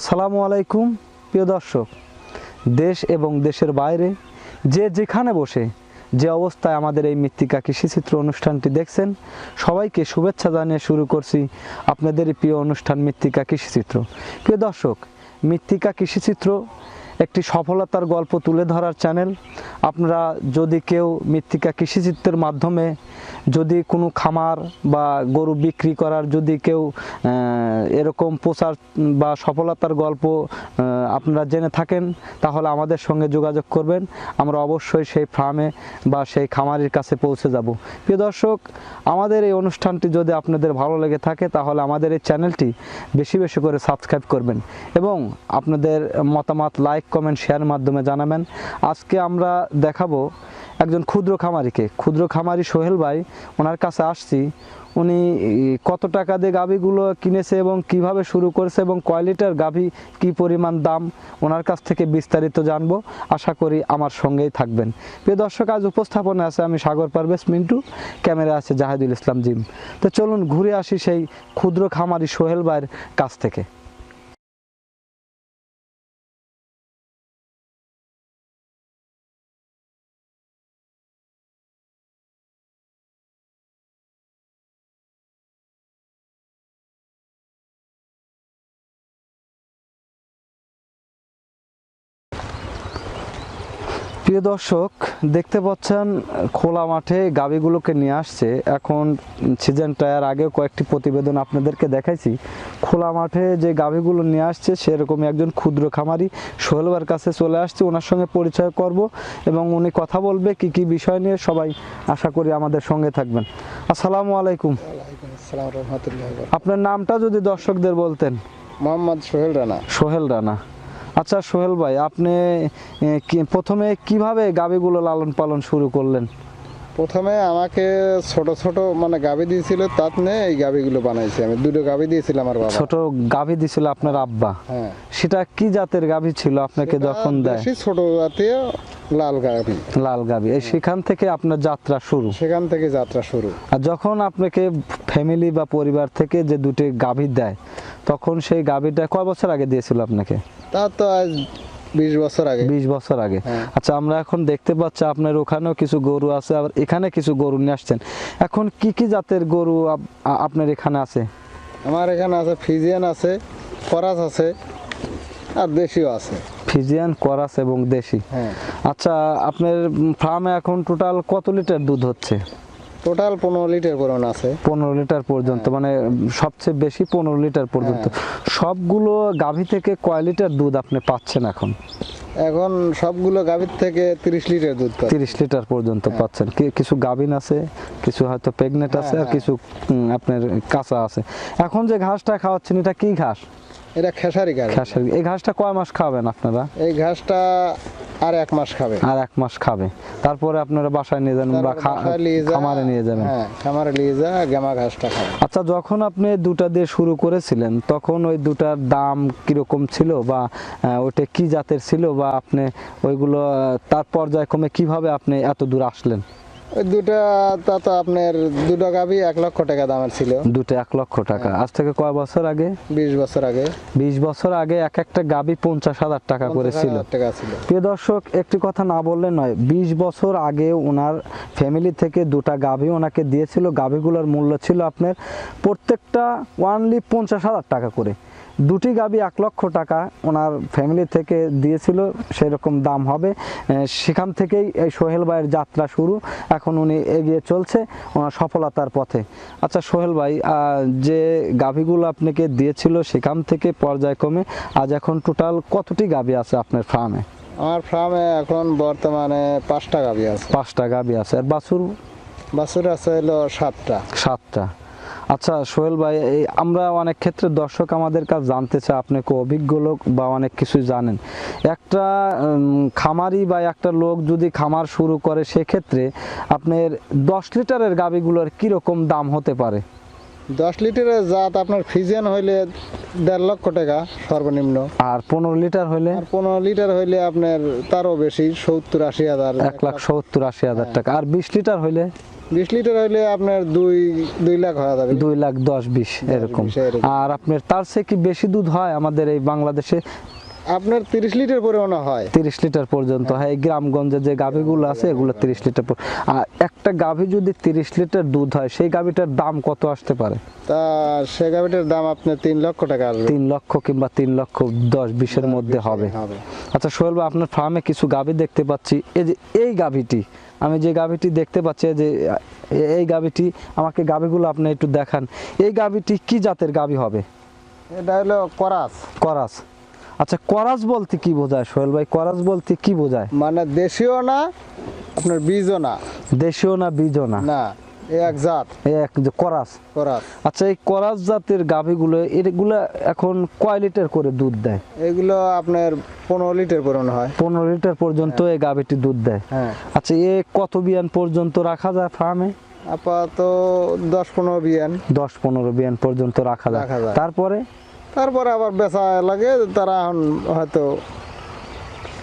আসসালামু আলাইকুম, প্রিয় দর্শক। দেশ এবং দেশের বাইরে যে যেখানে বসে, যে অবস্থায় আমাদের এই মৃত্তিকা কৃষিচিত্র অনুষ্ঠানটি দেখছেন, সবাইকে শুভেচ্ছা জানিয়ে শুরু করছি আপনাদের প্রিয় অনুষ্ঠান মৃত্তিকা কৃষিচিত্র। প্রিয় দর্শক, মৃত্তিকা কৃষিচিত্র একটি সফলতার গল্প তুলে ধরার চ্যানেল। আপনারা যদি কেউ মৃত্তিকা কৃষিচিত্রের মাধ্যমে যদি কোনো খামার বা গরু বিক্রি করার যদি কেউ এরকম প্রচার বা সফলতার গল্প আপনারা জেনে থাকেন, তাহলে আমাদের সঙ্গে যোগাযোগ করবেন। আমরা অবশ্যই সেই ফার্মে বা সেই খামারির কাছে পৌঁছে যাব। প্রিয় দর্শক, আমাদের এই অনুষ্ঠানটি যদি আপনাদের ভালো লেগে থাকে, তাহলে আমাদের এই চ্যানেলটি বেশি বেশি করে সাবস্ক্রাইব করবেন এবং আপনাদের মতামত লাইক কমেন্ট শেয়ার মাধ্যমে জানাবেন। আজকে আমরা দেখাবো একজন ক্ষুদ্র খামারিকে। ক্ষুদ্র খামারি সোহেল ভাই, ওনার কাছে আসছি। উনি কত টাকা দিয়ে গাভীগুলো কিনেছে এবং কীভাবে শুরু করেছে এবং কয় লিটার গাভী, কি পরিমাণ দাম, ওনার কাছ থেকে বিস্তারিত জানব। আশা করি আমার সঙ্গেই থাকবেন। প্রিয় দর্শক, আজ উপস্থাপনে আছে আমি সাগর পারভেজ মিন্টু ক্যামেরা আছে জাহিদুল ইসলাম জিম। তো চলুন ঘুরে আসি সেই ক্ষুদ্র খামারি সোহেল ভাইয়ের কাছ থেকে। প্রিয় দর্শক দেখতে পাচ্ছেন খোলা মাঠে গাভীগুলোকে নিয়ে আসছে। এখন সিজন টায়ার আগেও কয়েকটি প্রতিবেদন আপনাদেরকে দেখাইছি। খোলা মাঠে যে গাভীগুলো নিয়ে আসছে সেরকমই একজন ক্ষুদ্র খামারি সোহেলবার কাছে চলে আসছে। ওনার সঙ্গে পরিচয় করব এবং উনি কথা বলবে কি কি বিষয় নিয়ে সবাই আশা করি আমাদের সঙ্গে থাকবেন। আসসালামু আলাইকুম। আপনার নামটা যদি দর্শকদের বলতেন। মোহাম্মদ সোহেল রানা। সোহেল রানা। আচ্ছা সোহেল ভাই আপনি প্রথমে কীভাবে গাভীগুলো লালন পালন শুরু করলেন? প্রথমে আমাকে ছোট ছোট মানে গাভি দিয়েছিল তাত নিয়ে এই গাভিগুলো বানাইছি আমি। দুটো গাভি দিয়েছিলাম আমার বাবা। ছোট গাভী দিছিল আপনার আব্বা? হ্যাঁ। সেটা কি জাতের গাভী ছিল আপনাকে যখন দেয়? ছোট জাতীয় লাল গাভি লাল গাভী এই সেখান থেকে আপনার যাত্রা শুরু? সেখান থেকে যাত্রা শুরু। আর যখন আপনাকে ফ্যামিলি বা পরিবার থেকে যে দুটি গাভী দেয় তখন সেই গাভীটা কয় বছর আগে দিয়েছিল আপনাকে? তা তো আজ বিশ বছর আগে। বিশ বছর আগে। হ্যাঁ। আচ্ছা আমরা এখন দেখতে পাচ্ছি আপনার ওখানেও কিছু গরু আছে আবার এখানে কিছু গরু নিয়ে আসছেন। এখন কি কি জাতের গরু আপ- আপনার এখানে আছে? আমার এখানে আছে ফিজিয়ান আছে করাস আছে আর দেশিও আছে। ফিজিয়ান করাস এবং দেশি। হ্যাঁ। আচ্ছা আপনার ফার্মে এখন টোটাল কত লিটার দুধ হচ্ছে? টোটাল পনেরো লিটার পরিমাণ আছে। পনেরো লিটার পর্যন্ত হ্যাঁ। মানে সবচেয়ে বেশি পনেরো লিটার পর্যন্ত। সবগুলো গাভী থেকে কয় লিটার দুধ আপনি পাচ্ছেন এখন? এখন সবগুলো গাভীর থেকে তিরিশ লিটার দুধ পাচ্ছে। তিরিশ লিটার পর্যন্ত পাচ্ছেন। কিছু গাভিন আছে কিছু হয়তো প্রেগনেন্ট আছে আর হ্যাঁ, কিছু আপনার কাঁচা আছে। এখন যে ঘাসটা খাওয়াচ্ছেন এটা কি ঘাস? এটা খেসারি ঘাস খেসারি। এই ঘাসটা কয় মাস খাবেন আপনারা? এই ঘাসটা আর এক মাস খাবে। আর এক মাস খাবে। তারপরে আপনারা বাসায় নিয়ে যাবেন বা খামারে নিয়ে যাবেন। হ্যাঁ খামারে নিয়ে যা গেমা ঘাসটা খাবে। আচ্ছা যখন আপনি দুটা দিয়ে শুরু করেছিলেন তখন ওই দুটার দাম কীরকম ছিল বা ওইটা কি জাতের ছিল বা আপনি ওইগুলো তার পর্যায়ক্রমে কীভাবে আপনি এত দূর আসলেন? দুটা তা তো আপনার দুটো গাভি এক লক্ষ টাকা দামের ছিল। দুটো এক লক্ষ টাকা। আজ থেকে কয় বছর আগে? বিশ বছর আগে। বিশ বছর আগে এক একটা গাবি পঞ্চাশ হাজার টাকা করে ছিল। প্রিয় দর্শক একটি কথা না বললে নয় বিশ বছর আগে ওনার ফ্যামিলি থেকে দুটা গাভী ওনাকে দিয়েছিল। গাভীগুলোর মূল্য ছিল আপনার প্রত্যেকটা ওয়ানলি পঞ্চাশ হাজার টাকা করে। দুটি গাভী এক লক্ষ টাকা ওনার ফ্যামিলি থেকে দিয়েছিল সেরকম দাম হবে। সেখান থেকেই এই সোহেল ভাইয়ের যাত্রা শুরু। এখন উনি এগিয়ে চলছে ওনার সফলতার পথে। আচ্ছা সোহেল ভাই যে গাভীগুলো আপনাকে দিয়েছিল সেখান থেকে পর্যায়ক্রমে আজ এখন টোটাল কতটি গাভী আছে আপনার ফার্মে আমার ফার্মে এখন বর্তমানে পাঁচটা গাভি আছে। পাঁচটা গাভী আছে। আর বাছুর? বাছুর আছে হলো সাতটা। সাতটা। আচ্ছা সোহেল ভাই আমরা অনেক ক্ষেত্রে দর্শক আমাদের কাছে জানতে চাই আপনি কো অভিজ্ঞ লোক বা অনেক কিছু জানেন। একটা খামারি বা একটা লোক যদি খামার শুরু করে, সেক্ষেত্রে আপনার দশ লিটারের গাভীগুলোর কীরকম দাম হতে পারে? দশ লিটারের জাত আপনার ফিজিয়ান হইলে দেড় লক্ষ টাকা সর্বনিম্ন। আর পনেরো লিটার হইলে? আর পনেরো লিটার হইলে আপনার তারও বেশি সত্তর আশি হাজার এক লাখ সত্তর আশি হাজার টাকা। আর বিশ লিটার হইলে? বিশ লিটার হইলে আপনার দুই দুই লাখ হয়ে যাবে দুই লাখ দশ বিশ এরকম বিশ এরকম। আর আপনার তার চেয়ে কি বেশি দুধ হয় আমাদের এই বাংলাদেশে? আপনার তিরিশ লিটার পরিমাণে হয়? তিরিশ লিটার পর্যন্ত হয় এই গ্রামগঞ্জে যে গাভীগুলো আছে এগুলো তিরিশ লিটার পর- আর একটা গাভী যদি তিরিশ লিটার দুধ হয় সেই গাভীটার দাম কত আসতে পারে? তা সে গাভিটার দাম আপনার তিন লক্ষ টাকা আসবে। তিন লক্ষ কিংবা তিন লক্ষ দশ বিশের মধ্যে হবে। হবে। আচ্ছা সোহেল ভাই আপনার ফার্মে কিছু গাভী দেখতে পাচ্ছি। এই যে এই গাভীটি আমি যে গাভীটি দেখতে পাচ্ছি যে এই গাভীটি আমাকে গাভীগুলো আপনি একটু দেখান। এই গাভীটি কি জাতের গাভী হবে? এটা হলো করাস। করাস। আচ্ছা করাস বলতে কি বোঝায়? সোহেল ভাই করাস বলতে কি বোঝায়? মানে দেশীয় না আপনার বীজও না? দেশীয় না বীজও না? না এক জাত। এক করাস করাস আচ্ছা এই করাস জাতের গাভীগুলো এগুলো এখন কয় লিটার করে দুধ দেয়? এগুলো আপনার পনেরো লিটার পরিমাণ হয়। পনেরো লিটার পর্যন্ত এই গাভীটি দুধ দেয়? হ্যাঁ। আচ্ছা এ কত বিয়ান পর্যন্ত রাখা যায় ফার্মে? আপাতত দশ পনেরো বিয়ান। দশ পনেরো বিয়ান পর্যন্ত রাখা যায়। তারপরে? তারপরে আবার বেচা লাগে তারা এখন হয়তো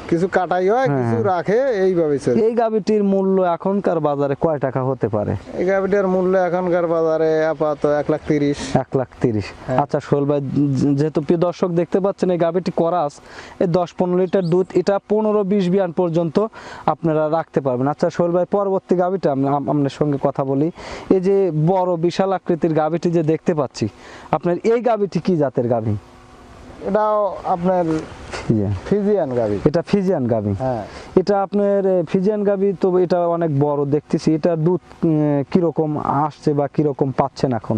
কিছু কাটাই হয় হ্যাঁ, কিছু রাখে এইভাবে চলে। এই গাভীটির মূল্য এখনকার বাজারে কয় টাকা হতে পারে? এই গাভিটার মূল্য এখনকার বাজারে আপাতত এক লাখ তিরিশ। এক লাখ তিরিশ। হ্যাঁ। আচ্ছা শোল ভাই যেহেতু প্রিয় দর্শক দেখতে পাচ্ছেন এই গাভীটি করাস এই দশ পনেরো লিটার দুধ এটা পনেরো বিশ বিয়ান পর্যন্ত আপনারা রাখতে পারবেন। আচ্ছা শোল ভাই পরবর্তী আম- আপনার সঙ্গে কথা বলি। এই যে বড় বিশাল আকৃতির গাভীটি যে দেখতে পাচ্ছি আপনার এই গাভীটি কি জাতের গাভী? এটাও আপনার ফিজিয়ান ফিজিয়ান এটা ফিজিয়ান গাভী হ্যাঁ। এটা আপনার ফিজিয়ান গাভী তো এটা অনেক বড় দেখতেছি। এটা দুধ কীরকম আসছে বা কীরকম পাচ্ছেন এখন?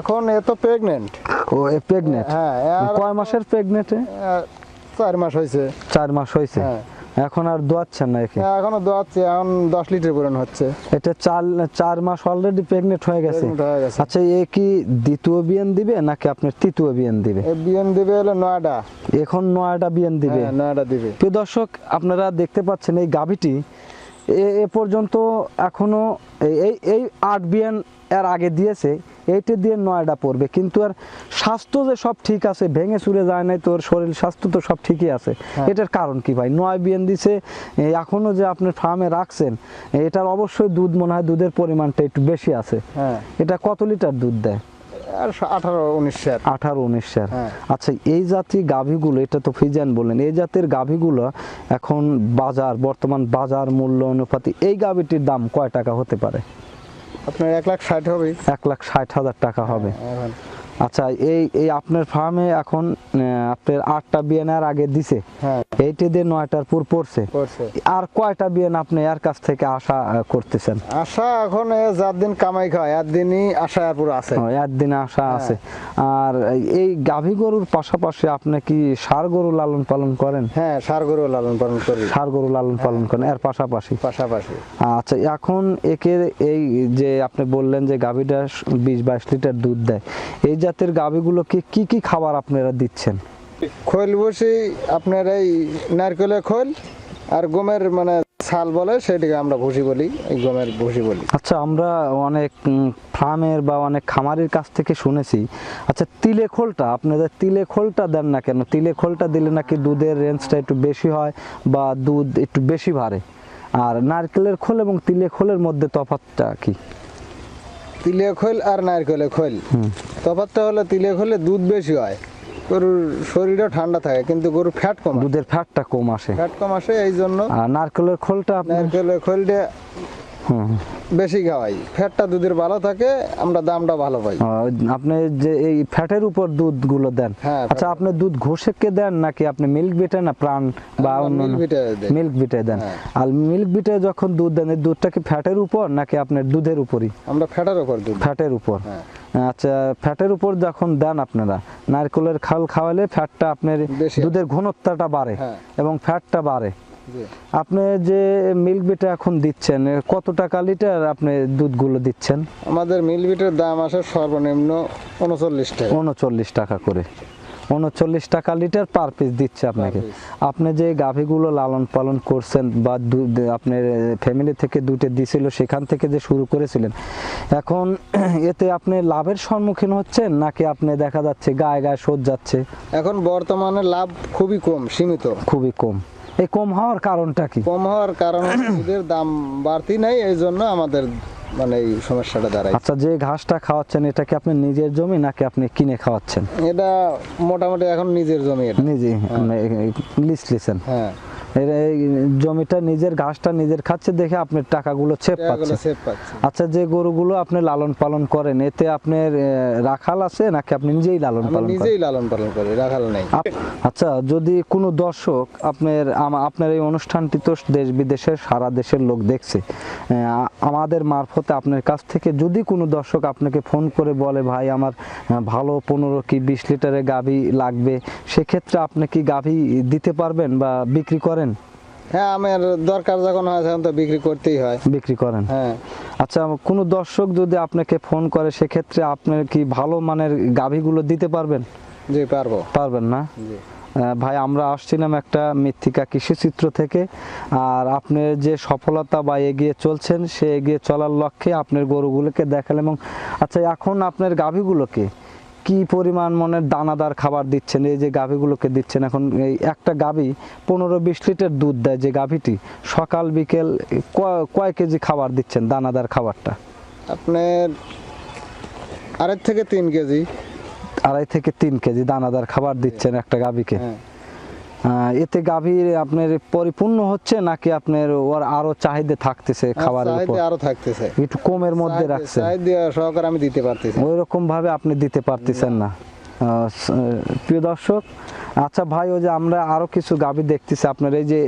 এখন এ তো প্রেগনেন্ট ও প্রেগনেন্ট হ্যাঁ কয় মাসের প্রেগনেন্টে চার মাস হয়েছে। চার মাস হয়েছে। হ্যাঁ। এখন আর দোয়াচ্ছেন না একে? এখনও দোয়াচ্ছে এখন দশ লিটার পরিমাণ হচ্ছে। এটা চার চার মাস অলরেডি প্রেগনেন্ট হয়ে গেছে। হয়ে আচ্ছা এ কি দ্বিতীয় বিয়ান দিবে নাকি আপনার তৃতীয় বিয়ান দিবে? এ বিএন দিবে হলো নয়ডা। এখন নয়টা বিয়ান দিবে। হ্যাঁ নয়ডা দিবে। প্রিয় দর্শক আপনারা দেখতে পাচ্ছেন এই গাভীটি। এ- পর্যন্ত এখনও এই এই আট বিয়ান এর আগে দিয়েছে। এইটা দিয়ে নয়টা পড়বে। কিন্তু আর স্বাস্থ্য যে সব ঠিক আছে ভেঙে চুরে যায় নাই তোর শরীর স্বাস্থ্য তো সব ঠিকই আছে। হ্যাঁ। এটার কারণ কি ভাই? নয় বিয়ান দিছে এখনও যে আপনার ফার্মে রাখছেন এটার অবশ্যই দুধ মনে হয় দুধের পরিমাণটা একটু বেশি আছে। হ্যাঁ। এটা কত লিটার দুধ দেয়? আর আঠারো উনিশ আঠারো উনিশ হ্যাঁ। আচ্ছা এই জাতীয় গাভীগুলো এটা তো ফিজান বললেন এই জাতের গাভীগুলো এখন বাজার বর্তমান বাজার মূল্য অনুপাতে এই গাভীটির দাম কয় টাকা হতে পারে? আপনার এক লাখ ষাট হবে। এক লাখ ষাট হাজার টাকা হবে। এখন আচ্ছা এই এই আপনার ফার্মে এখন আপনার আটটা বিয়ানের আগে দিছে। হ্যাঁ। এইটি দিয়ে নয়টার পুর পড়ছে। আর কয়টা বিয়ান আপনি এর কাছ থেকে আশা করতেছেন? আশা এখন যার দিন কামাই খায় আর দিনই আশা আর পুরো আছে। ও, একদিনে আশা আছে। আর এই গাভী গরুর পাশাপাশি আপনি কি সার গরু লালন পালন করেন? হ্যাঁ সার গরু লালন পালন করি। ষাড় গরু লালন পালন করেন এর পাশাপাশি? পাশাপাশি। আচ্ছা এখন একে এই যে আপনি বললেন যে গাভীটা বিশ বাইশ লিটার দুধ দেয়। এই জাতের গাভীগুলোকে কি কি খাবার আপনারা দিচ্ছেন? খোল বসি আপনার এই নারকেলের খোল আর গমের মানে ছাল বলে সেটাকে আমরা ভুসি বলি এই গমের ভুসি বলি। আচ্ছা আমরা অনেক ফার্মের বা অনেক খামারের কাছ থেকে শুনেছি। আচ্ছা তিলে খোলটা আপনাদের তিলে খোলটা দেন না কেন? তিলে খোলটা দিলে নাকি দুধের রেঞ্জটা একটু বেশি হয় বা দুধ একটু বেশি বাড়ে? আর নারকেলের খোল এবং তিলে খোলের মধ্যে তফাৎটা কি? তিলে খোল আর নারকেলের খোল। তফাৎটা হলো তিলে খোলে দুধ বেশি হয়। গরুর শরীরও ঠান্ডা থাকে কিন্তু গরুর ফ্যাট কম দুধের ফ্যাটটা কম আসে। ফ্যাট কম আসে এই জন্য আর নারকেলের খোলটা নারকেলের খৈলটা। বেশি খাওয়াই ফ্যাটটা দুধের ভালো থাকে আমরা দামটা ভালো পাই আপনি যে এই ফ্যাটের উপর দুধগুলো দেন হ্যাঁ, আচ্ছা আপনি দুধ ঘষেকে দেন নাকি আপনি মিল্ক বিটে না প্রাণ বা অন্য। মিল্ক বিটে দেন হ্যাঁ। আর মিল্ক বিটে যখন দুধ দেন এই দুধটা কি ফ্যাটের উপর নাকি আপনার দুধের উপরই আমরা ফ্যাটের ওপর দুধ ফ্যাটের উপর হ্যাঁ। আচ্ছা ফ্যাটের উপর যখন দেন আপনারা নারকেলের খাল খাওয়ালে ফ্যাটটা আপনার দুধের ঘনত্বটা বাড়ে। এবং ফ্যাটটা বাড়ে। আপনি যে মিল্ক বিটা এখন দিচ্ছেন কত টাকা লিটার আপনি দুধগুলো দিচ্ছেন? আমাদের মিল বিটের দাম আসে সর্বনিম্ন উনচল্লিশ টাকা। উনচল্লিশ টাকা করে। উনচল্লিশ টাকা লিটার পার পিস দিচ্ছে আপনাকে। আপনি যে গাভীগুলো লালন পালন করছেন বা আপনার ফ্যামিলি থেকে দুটো দিছিল সেখান থেকে যে শুরু করেছিলেন এখন এতে আপনি লাভের সম্মুখীন হচ্ছেন নাকি আপনি দেখা যাচ্ছে গায়ে গায়ে শোধ যাচ্ছে? এখন বর্তমানে লাভ খুবই কম সীমিত। খুবই কম। এই কম হওয়ার কারণটা কি? কম হওয়ার কারণ ওদের দাম বাড়তি নাই এই জন্য আমাদের মানে এই সমস্যাটা দাঁড়ায়। আচ্ছা যে ঘাসটা খাওয়াচ্ছেন এটা কি আপনি নিজের জমি নাকি আপনি কিনে খাওয়াচ্ছেন? এটা মোটামুটি এখন নিজের জমি এটা। নিজে লিস্ট লিসেন হ্যাঁ। জমিটা নিজের ঘাসটা নিজের খাচ্ছে দেখে আপনার টাকাগুলো ছেপ পাচ্ছে আচ্ছা যে গরুগুলো আপনি লালন পালন করেন এতে আপনার রাখাল আছে নাকি আপনি নিজেই লালন পালন নিজেই লালন পালন করি রাখাল নেই। আচ্ছা যদি কোনো দর্শক আপনার আপনার এই অনুষ্ঠানটি তো দেশ বিদেশের সারা দেশের লোক দেখছে আমাদের মারফতে আপনার কাছ থেকে যদি কোনো দর্শক আপনাকে ফোন করে বলে ভাই আমার ভালো পনেরো কি বিশ লিটারের গাভী লাগবে সেক্ষেত্রে আপনি কি গাভী দিতে পারবেন বা বিক্রি করেন? হ্যাঁ আমার দরকার যখন হয় তখন তো বিক্রি করতেই হয়। বিক্রি করেন? হ্যাঁ। আচ্ছা কোনো দর্শক যদি আপনাকে ফোন করে সেক্ষেত্রে আপনি কি ভালো মানের গাভীগুলো দিতে পারবেন? জি পারব। পারবেন না? জি। ভাই আমরা আসছিলাম একটা মৃত্তিকা কৃষিচিত্র থেকে আর আপনি যে সফলতা বা এগিয়ে চলছেন সে এগিয়ে চলার লক্ষ্যে আপনার গরুগুলোকে দেখালেন এবং আচ্ছা এখন আপনার গাভীগুলোকে কি পরিমাণ মনে দানাদার খাবার দিচ্ছেন? এই যে গাভীগুলোকে দিচ্ছেন এখন এই একটা গাভী পনেরো বিশ লিটার দুধ দেয় যে গাভীটি। সকাল বিকেল কয় কেজি খাবার দিচ্ছেন দানাদার খাবারটা? আপনার আড়াই থেকে তিন কেজি। আড়াই থেকে তিন কেজি দানাদার খাবার দিচ্ছেন একটা গাভীকে। হ্যাঁ। এতে গাভীর আপনার পরিপূর্ণ হচ্ছে নাকি আপনার ওর আরও চাহিদা থাকতেছে খাবারের উপর? আরও থাকতেছে। একটু কমের মধ্যে রাখছে চাহিদা সহকারে আমি দিতে পারতেছি ওই রকম ভাবে আপনি দিতে পারতেছেন না। প্রিয় দর্শক আচ্ছা ভাই ওই যে আমরা আরও কিছু গাভী দেখতেছি আপনার এই যে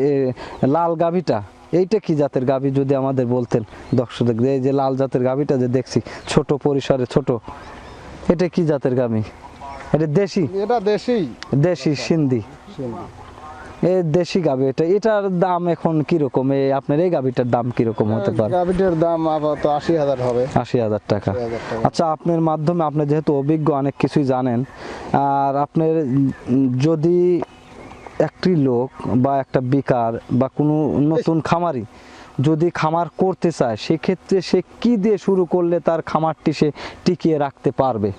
লাল গাভীটা এইটা কি জাতের গাভী যদি আমাদের বলতেন দর্শক এই যে লাল জাতের গাভীটা যে দেখছি ছোট পরিসরে ছোট এটা কি জাতের গাভী? এটা দেশি? এটা দেশি। দেশি সিন্ধি। এই দেশি গাভী এটা এটার দাম এখন কীরকম এই আপনার এই গাভীটার দাম কীরকম হতে পারে গাভিটার দাম আপাতত আশি হাজার হবে আশি হাজার টাকা 80,000 টাকা। আচ্ছা আপনার মাধ্যমে আপনি যেহেতু অভিজ্ঞ অনেক কিছুই জানেন আর আপনার যদি একটি লোক বা একটা বেকার বা কোনো নতুন খামারি যদি খামার করতে চায় সেক্ষেত্রে সে কি দিয়ে শুরু করলে তার খামারটি সে টিকিয়ে রাখতে পারবে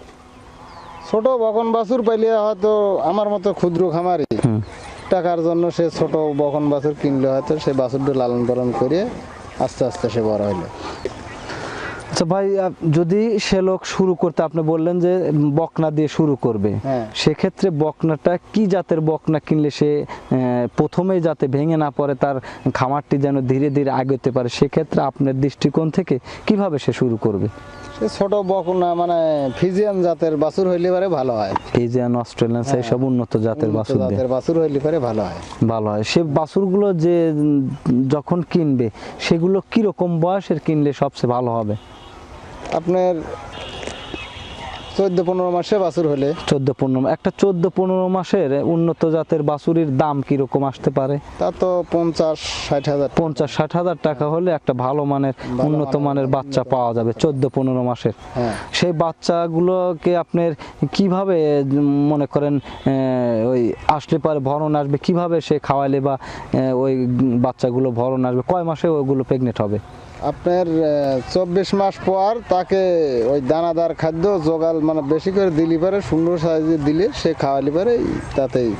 ছোট বকন বাছুর পাইলে হয়তো আমার মতো ক্ষুদ্র খামারি। টাকার জন্য সে ছোট বকন বাছুর কিনলে হয়তো সে বাছুরটা লালন পালন করে আস্তে আস্তে সে বড় হইল আচ্ছা ভাই যদি সে লোক শুরু করতে আপনি বললেন যে বকনা দিয়ে শুরু করবে হ্যাঁ। সেক্ষেত্রে বকনাটা কি জাতের বকনা কিনলে সে প্রথমেই যাতে ভেঙে না পড়ে তার খামারটি যেন ধীরে ধীরে আগতে পারে সেক্ষেত্রে আপনার দৃষ্টিকোণ থেকে কীভাবে সে শুরু করবে ছোট বকনা মানে ফিজিয়ান জাতের বাছুর হইলে পারে ভালো হয়। ফিজিয়ান অস্ট্রেলিয়ান সেই সব উন্নত জাতের বাসুর বাছুর জাতের বাছুর হইলে পারে ভালো হয়। ভালো হয়। সে বাছুরগুলো যে যখন কিনবে সেগুলো কি রকম বয়সের কিনলে সবচেয়ে ভালো হবে? আপনার চোদ্দ পনেরো মাসে বাছুর হলে? চোদ্দ পনেরো একটা চোদ্দ পনেরো মাসের উন্নত জাতের বাছুরির দাম কীরকম আসতে পারে? তা তো পঞ্চাশ ষাট হাজার। পঞ্চাশ ষাট হাজার টাকা হলে একটা ভালো মানের উন্নত মানের বাচ্চা পাওয়া যাবে চোদ্দ পনেরো মাসের। হ্যাঁ। সেই বাচ্চাগুলোকে আপনার কীভাবে মনে করেন ওই আসলে পরে ভরণ আসবে কীভাবে সে খাওয়াইলে বা ওই বাচ্চাগুলো ভরণ আসবে কয় মাসে ওইগুলো প্রেগনেন্ট হবে? আপনার চব্বিশ মাস পর তাকে ওই দানাদার খাদ্য জোগাল মানে বেশি করে দিলি পারে, সুন্দর সাইজে দিলে, সে খাওয়ালি পারে তাতেই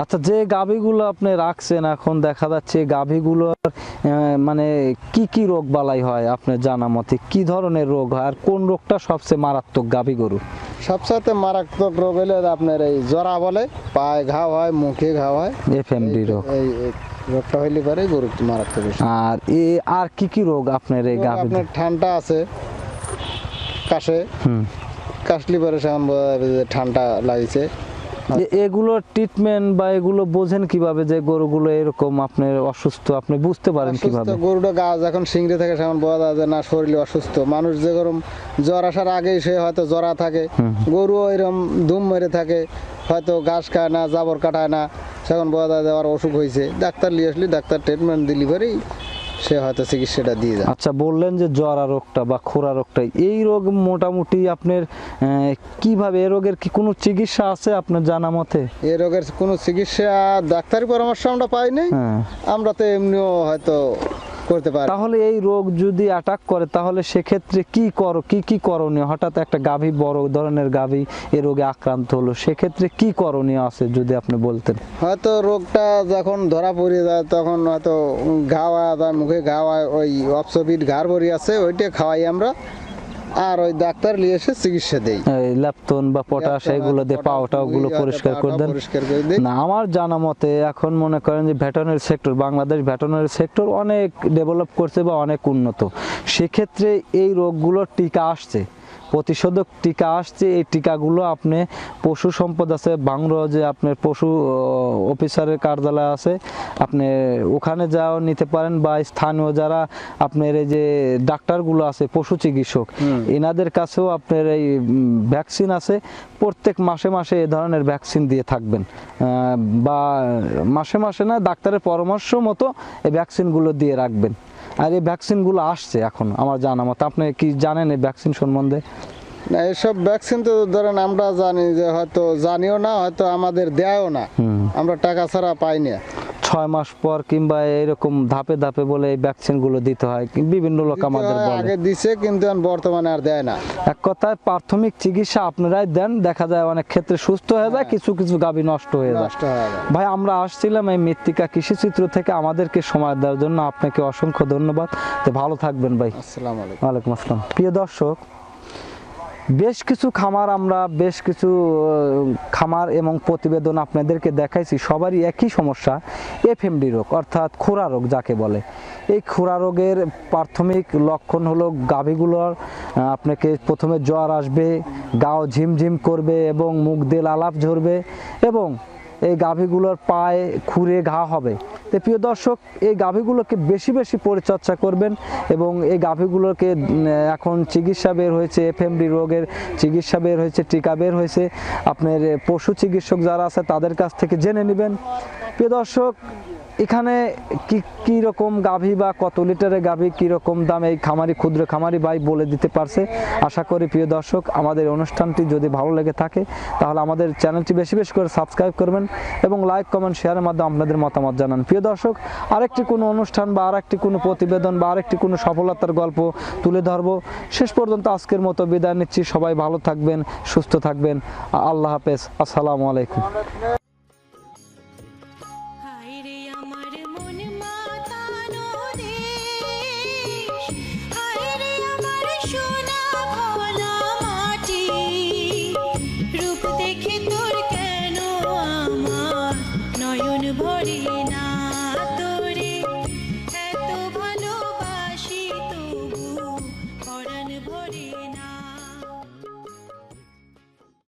আচ্ছা যে গাভীগুলো আপনি রাখছেন এখন দেখা যাচ্ছে গাভীগুলোর মানে কি কি রোগ বালাই হয় আপনার জানা মতে? কি ধরনের রোগ হয় আর কোন রোগটা সবচেয়ে মারাত্মক গাভী গরু? সবচেয়ে মারাত্মক রোগ হলে আপনার এই জরা বলে পায়ে ঘাও হয় মুখে ঘাও হয়। এফএমডি রোগ। এই রোগটা হইলে পারে গরু মারাত্মক আর এ আর কি কি রোগ আপনার এই গাভী আপনার ঠান্ডা আছে কাশে। হুম। কাশলি পরে ঠান্ডা লাগিছে। এ- এগুলোর ট্রিটমেন্ট বা এগুলো বোঝেন কীভাবে যে গরুগুলো এরকম আপনার অসুস্থ? আপনি বুঝতে পারেন কীভাবে? গরুটা গা যখন সিংড়ে থাকে সেমন বোঝা যায় যে না শরীরে অসুস্থ। মানুষ যে গরম জ্বর আসার আগেই সে হয়তো জ্বরা থাকে। গরু এরকম ধুম মেরে থাকে হয়তো ঘাস খায় না জাবর কাটায় না। সেখন বোঝা যায় যে অসুখ হয়েছে। ডাক্তার নিয়ে আসলি ডাক্তার ট্রিটমেন্ট দিলি পরেই সে হয়তো চিকিৎসাটা দিয়ে যায়। আচ্ছা বললেন যে জ্বরা রোগটা বা খোরা রোগটা এই রোগ মোটামুটি আপনার আহ, কীভাবে এ রোগের কি কোনো চিকিৎসা আছে আপনার জানা মতে? এ রোগের কোনো চিকিৎসা ডাক্তারি পরামর্শ আমরা পাইনি। হ্যাঁ। আমরা তো এমনিও হয়তো করতে পারি। তাহলে এই রোগ যদি অ্যাটাক করে তাহলে সেক্ষেত্রে কি করো কি কি করণীয়? হঠাৎ একটা গাভী বড় ধরনের গাভী এ রোগে আক্রান্ত হলো সেক্ষেত্রে কি করণীয় আছে যদি আপনি বলতেন? হয়তো রোগটা যখন ধরা পড়ে যায় তখন হয়তো ঘাওয়া মুখে ঘাওয়া ওই অপসবিট ঘাড় ভরি আছে ওইটা খাওয়াই আমরা। আর ওই ডাক্তার নিয়ে এসে চিকিৎসা দেই। এই ল্যাপটন বা পটাশ এগুলো দিয়ে পাওটা ওগুলো পরিষ্কার করে দেন। না আমার জানা মতে এখন মনে করেন যে veterinary sector Bangladesh veterinary sector অনেক ডেভেলপ করছে বা অনেক উন্নত। সেক্ষেত্রে এই রোগগুলোর টিকা আসছে। প্রতিষেধক টিকা আসছে এই টিকাগুলো আপনি পশু সম্পদ আছে বাংলো যে আপনার পশু অফিসারের কার্যালয় আছে আপনি ওখানে যাও নিতে পারেন বা স্থানীয় যারা আপনার এই যে ডাক্তারগুলো আছে পশু চিকিৎসক এনাদের কাছেও আপনার এই ভ্যাকসিন আছে প্রত্যেক মাসে মাসে এ ধরনের ভ্যাকসিন দিয়ে থাকবেন। বা মাসে মাসে না ডাক্তারের পরামর্শ মতো এই ভ্যাকসিনগুলো দিয়ে রাখবেন। আর এই ভ্যাকসিনগুলো আসছে এখন আমার জানা মতো। আপনি কি জানেন এই ভ্যাকসিন সম্বন্ধে? না এসব ভ্যাকসিন তো ধরেন আমরা জানি যে হয়তো জানিও না হয়তো আমাদের দেয়ও না। আমরা টাকা ছাড়া পাই না। ছয় মাস পর কিংবা এরকম ধাপে ধাপে বলে এই ভ্যাকসিনগুলো দিতে হয় বিভিন্ন লোক আমাদের বলে। আগে দিছে কিন্তু বর্তমানে আর দেয় না। এক কথায় প্রাথমিক চিকিৎসা আপনারাই দেন দেখা যায় অনেক ক্ষেত্রে সুস্থ হয়ে যায় কিছু কিছু গাভী নষ্ট হয়ে যায়। হয়ে ভাই আমরা আসছিলাম এই মৃত্তিকা কৃষি চিত্র থেকে আমাদেরকে সময় দেওয়ার জন্য আপনাকে অসংখ্য ধন্যবাদ। তো ভালো থাকবেন ভাই। আসসালামু আলাইকুম। ওয়ালাইকুম আসসালাম। প্রিয় দর্শক বেশ কিছু খামার আমরা, বেশ কিছু খামার এবং প্রতিবেদন আপনাদেরকে দেখাইছি। সবারই একই সমস্যা এফএমডি রোগ, অর্থাৎ খোরা রোগ যাকে বলে। এই খোরা রোগের প্রাথমিক লক্ষণ হলো গাভীগুলোর আপনাকে প্রথমে জ্বর আসবে, গাও ঝিমঝিম করবে এবং মুখ দিয়ে লালাপ ঝরবে এবং এই গাভীগুলোর পায়ে খুঁড়ে ঘা হবে। তো প্রিয় দর্শক, এই গাভীগুলোকে বেশি বেশি পরিচর্যা করবেন এবং এই গাভীগুলোকে এখন চিকিৎসা বের হয়েছে, এফএমডি রোগের চিকিৎসা বের হয়েছে, টিকা বের হয়েছে। আপনার পশু চিকিৎসক যারা আছে তাদের কাছ থেকে জেনে নেবেন। প্রিয় দর্শক, এখানে কি কি রকম গাভী বা কত লিটারের গাভী, কি রকম দাম এই খামারি, ক্ষুদ্র খামারি ভাই বলে দিতে পারছে? আশা করি প্রিয় দর্শক, আমাদের অনুষ্ঠানটি যদি ভালো লেগে থাকে, তাহলে আমাদের চ্যানেলটি বেশি বেশি করে সাবস্ক্রাইব করবেন এবং লাইক, কমেন্ট, শেয়ারের মাধ্যমে আপনাদের মতামত জানান। প্রিয় দর্শক, আরেকটি কোনো অনুষ্ঠান বা আরেকটি কোনো প্রতিবেদন বা আরেকটি কোনো সফলতার গল্প তুলে ধরবো। শেষ পর্যন্ত আজকের মতো বিদায় নিচ্ছি। সবাই ভালো থাকবেন, সুস্থ থাকবেন। আল্লাহ হাফেজ। আসসালামু আলাইকুম।